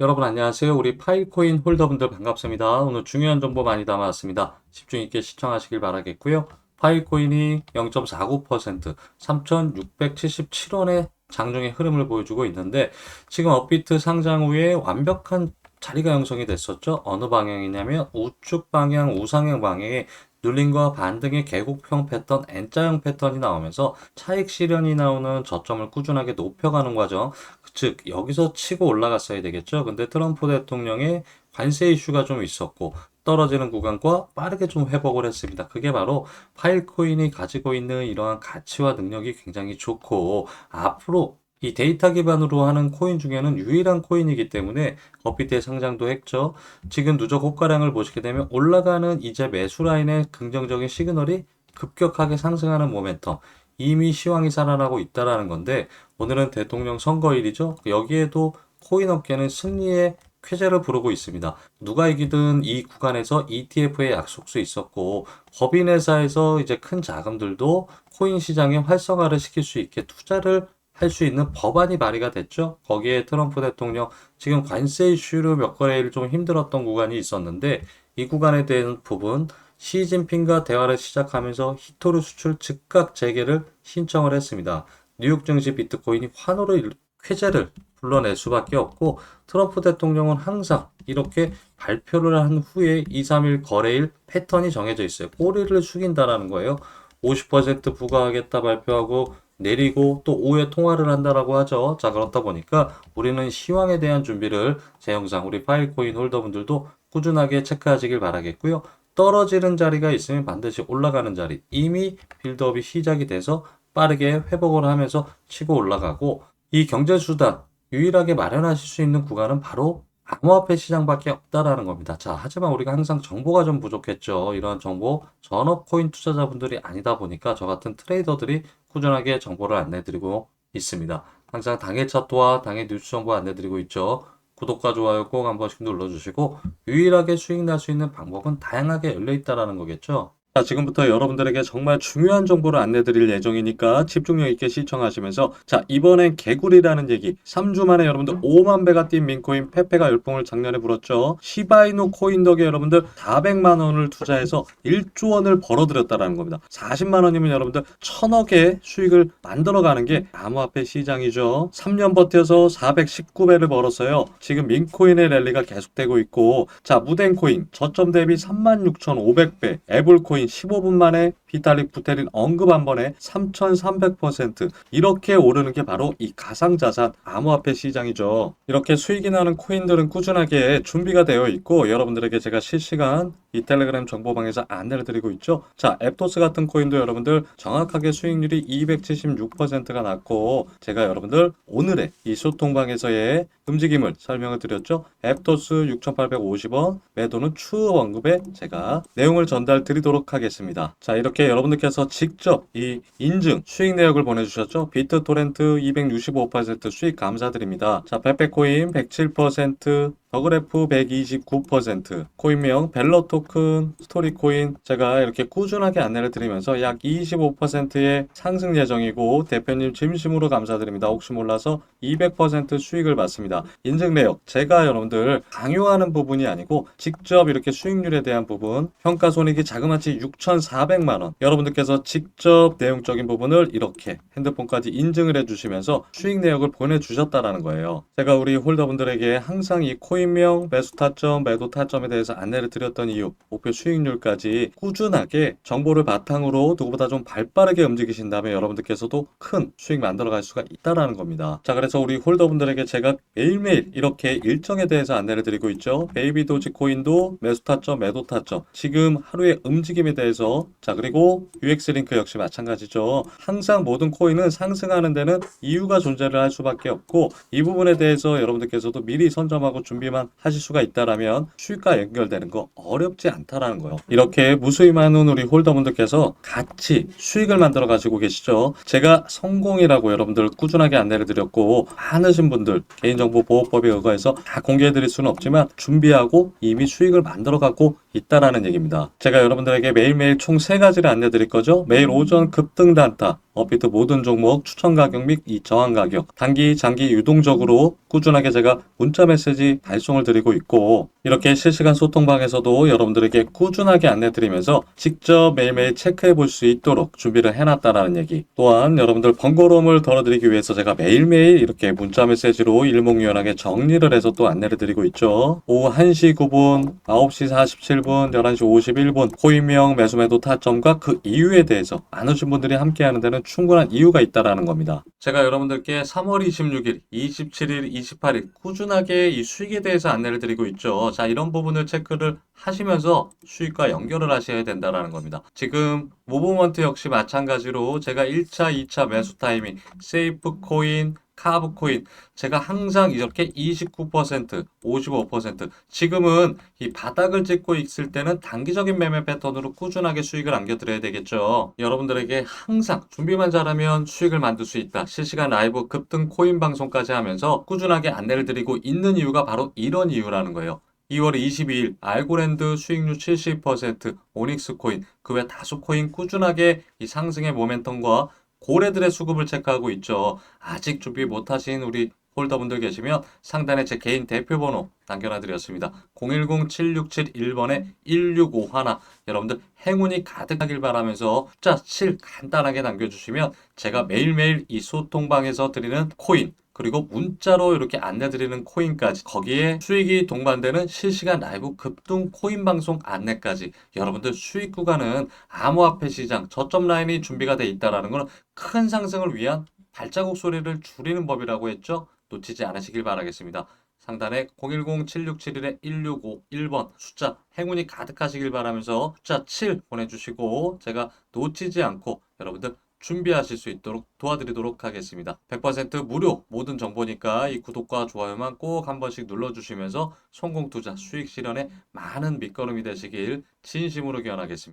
여러분 안녕하세요. 우리 파일코인 홀더분들 반갑습니다. 오늘 중요한 정보 많이 담아왔습니다. 집중 있게 시청하시길 바라겠고요. 파일코인이 0.49% 3,677원의 장중의 흐름을 보여주고 있는데 지금 업비트 상장 후에 완벽한 자리가 형성이 됐었죠. 어느 방향이냐면 우측 방향, 우상향 방향에 눌림과 반등의 계곡형 패턴, N자형 패턴이 나오면서 차익 실현이 나오는 저점을 꾸준하게 높여가는 과정. 즉, 여기서 치고 올라갔어야 되겠죠. 근데 트럼프 대통령의 관세 이슈가 좀 있었고, 떨어지는 구간과 빠르게 좀 회복을 했습니다. 그게 바로 파일코인이 가지고 있는 이러한 가치와 능력이 굉장히 좋고, 앞으로 이 데이터 기반으로 하는 코인 중에는 유일한 코인이기 때문에 업비트의 상장도 했죠. 지금 누적 호가량을 보시게 되면 올라가는 이제 매수 라인의 긍정적인 시그널이 급격하게 상승하는 모멘텀. 이미 시황이 살아나고 있다라는 건데 오늘은 대통령 선거일이죠. 여기에도 코인 업계는 승리의 쾌재를 부르고 있습니다. 누가 이기든 이 구간에서 ETF의 약속수 있었고 법인회사에서 이제 큰 자금들도 코인 시장의 활성화를 시킬 수 있게 투자를 할 수 있는 법안이 발의가 됐죠. 거기에 트럼프 대통령 지금 관세 이슈로 몇 거래일 좀 힘들었던 구간이 있었는데 이 구간에 대한 부분 시진핑과 대화를 시작하면서 히토르 수출 즉각 재개를 신청을 했습니다. 뉴욕 증시 비트코인이 환호를 일- 쾌재를 불러낼 수밖에 없고 트럼프 대통령은 항상 이렇게 발표를 한 후에 2, 3일 거래일 패턴이 정해져 있어요. 꼬리를 숙인다라는 거예요. 50% 부과하겠다 발표하고 내리고 또 오후에 통화를 한다라고 하죠. 자, 그렇다 보니까 우리는 시황에 대한 준비를 제 영상 우리 파일코인 홀더분들도 꾸준하게 체크하시길 바라겠고요. 떨어지는 자리가 있으면 반드시 올라가는 자리. 이미 빌드업이 시작이 돼서 빠르게 회복을 하면서 치고 올라가고 이 경제 수단 유일하게 마련하실 수 있는 구간은 바로 암호화폐 시장밖에 없다라는 겁니다. 자, 하지만 우리가 항상 정보가 좀 부족했죠. 이런 정보 전업 코인 투자자분들이 아니다 보니까 저 같은 트레이더들이 꾸준하게 정보를 안내드리고 있습니다. 항상 당일 차트와 당일 뉴스 정보 안내드리고 있죠. 구독과 좋아요 꼭 한 번씩 눌러주시고 유일하게 수익 날 수 있는 방법은 다양하게 열려 있다라는 거겠죠. 자, 지금부터 여러분들에게 정말 중요한 정보를 안내 드릴 예정이니까 집중력 있게 시청하시면서 자, 이번엔 개구리라는 얘기 3주 만에 여러분들 5만 배가 뛴 민코인 페페가 열풍을 작년에 불었죠. 시바이누 코인 덕에 여러분들 400만 원을 투자해서 1조 원을 벌어들였다라는 겁니다. 40만 원이면 여러분들 천억의 수익을 만들어가는 게 암호화폐 시장이죠. 3년 버텨서 419배를 벌었어요. 지금 민코인의 랠리가 계속되고 있고 자, 무덴코인 저점 대비 36,500배, 애블코인 15분 만에 비탈릭 부테린 언급 한 번에 3,300% 이렇게 오르는 게 바로 이 가상자산 암호화폐 시장이죠. 이렇게 수익이 나는 코인들은 꾸준하게 준비가 되어 있고 여러분들에게 제가 실시간 이 텔레그램 정보방에서 안내를 드리고 있죠. 자, 앱토스 같은 코인도 여러분들 정확하게 수익률이 276%가 났고 제가 여러분들 오늘의 이 소통방에서의 움직임을 설명을 드렸죠. 앱토스 6,850원, 매도는 추후 언급에 제가 내용을 전달 드리도록 하겠습니다. 자, 이렇게 여러분들께서 직접 이 인증 수익 내역을 보내주셨죠. 비트토렌트 265% 수익 감사드립니다. 자, 페페코인 107%, 더그래프 129%, 코인명 벨러 토큰, 스토리코인 제가 이렇게 꾸준하게 안내를 드리면서 약 25%의 상승 예정이고 대표님 진심으로 감사드립니다. 혹시 몰라서 200% 수익을 받습니다. 인증 내역 제가 여러분들 강요하는 부분이 아니고 직접 이렇게 수익률에 대한 부분 평가 손익이 자그마치 6,400만 원 여러분들께서 직접 내용적인 부분을 이렇게 핸드폰까지 인증을 해주시면서 수익 내역을 보내주셨다라는 거예요. 제가 우리 홀더분들에게 항상 이 코인명 매수 타점, 매도 타점에 대해서 안내를 드렸던 이유, 목표 수익률까지 꾸준하게 정보를 바탕으로 누구보다 좀 발빠르게 움직이신다면 여러분들께서도 큰 수익 만들어갈 수가 있다라는 겁니다. 자, 그래서 우리 홀더분들에게 제가 매일매일 이렇게 일정에 대해서 안내를 드리고 있죠. 베이비 도지 코인도 매수 타점, 매도 타점, 지금 하루의 움직임에 대해서 자, 그리고 UX 링크 역시 마찬가지죠. 항상 모든 코인은 상승하는 데는 이유가 존재를 할 수밖에 없고 이 부분에 대해서 여러분들께서도 미리 선점하고 준비만 하실 수가 있다라면 수익과 연결되는 거 어렵지 않다라는 거예요. 이렇게 무수히 많은 우리 홀더분들께서 같이 수익을 만들어 가지고 계시죠. 제가 성공이라고 여러분들 꾸준하게 안내를 드렸고 많으신 분들 개인정보 보호법에 의거해서 다 공개해 드릴 수는 없지만 준비하고 이미 수익을 만들어 갖고 있다라는 얘기입니다. 제가 여러분들에게 매일매일 총세 가지를 안내 드릴 거죠. 매일 오전 급등 단타, 업비트 모든 종목 추천 가격 및 이 저항 가격, 단기, 장기 유동적으로 꾸준하게 제가 문자 메시지 발송을 드리고 있고 이렇게 실시간 소통방에서도 여러분들에게 꾸준하게 안내 드리면서 직접 매일매일 체크해 볼 수 있도록 준비를 해놨다라는 얘기. 또한 여러분들 번거로움을 덜어드리기 위해서 제가 매일매일 이렇게 문자 메시지로 일목요연하게 정리를 해서 또 안내를 드리고 있죠. 오후 1시 9분, 9시 47분, 11시 51분 코인명 매수매도 타점과 그 이유에 대해서 안 오신 분들이 함께 하는 데는 충분한 이유가 있다라는 겁니다. 제가 여러분들께 3월 26일, 27일, 28일 꾸준하게 이 수익에 대해서 안내를 드리고 있죠. 자, 이런 부분을 체크를 하시면서 수익과 연결을 하셔야 된다라는 겁니다. 지금 모브먼트 역시 마찬가지로 제가 1차, 2차 매수 타이밍, 세이프 코인, 카브 코인 제가 항상 이렇게 29%, 55% 지금은 이 바닥을 찍고 있을 때는 단기적인 매매 패턴으로 꾸준하게 수익을 안겨드려야 되겠죠. 여러분들에게 항상 준비만 잘하면 수익을 만들 수 있다. 실시간 라이브 급등 코인 방송까지 하면서 꾸준하게 안내를 드리고 있는 이유가 바로 이런 이유라는 거예요. 2월 22일 알고랜드 수익률 70%, 오닉스 코인, 그 외 다수 코인 꾸준하게 이 상승의 모멘텀과 고래들의 수급을 체크하고 있죠. 아직 준비 못하신 우리 홀더분들 계시면 상단에 제 개인 대표번호 남겨놔드렸습니다. 010-7671번에 1651 여러분들 행운이 가득하길 바라면서 숫자 7 간단하게 남겨주시면 제가 매일매일 이 소통방에서 드리는 코인 그리고 문자로 이렇게 안내드리는 코인까지 거기에 수익이 동반되는 실시간 라이브 급등 코인 방송 안내까지 여러분들 수익 구간은 암호화폐 시장 저점 라인이 준비가 돼 있다라는 것은 큰 상승을 위한 발자국 소리를 줄이는 법이라고 했죠. 놓치지 않으시길 바라겠습니다. 상단에 010-7671-1651번 숫자 행운이 가득하시길 바라면서 숫자 7 보내주시고 제가 놓치지 않고 여러분들 준비하실 수 있도록 도와드리도록 하겠습니다. 100% 무료 모든 정보니까 이 구독과 좋아요만 꼭 한 번씩 눌러주시면서 성공 투자 수익 실현에 많은 밑거름이 되시길 진심으로 기원하겠습니다.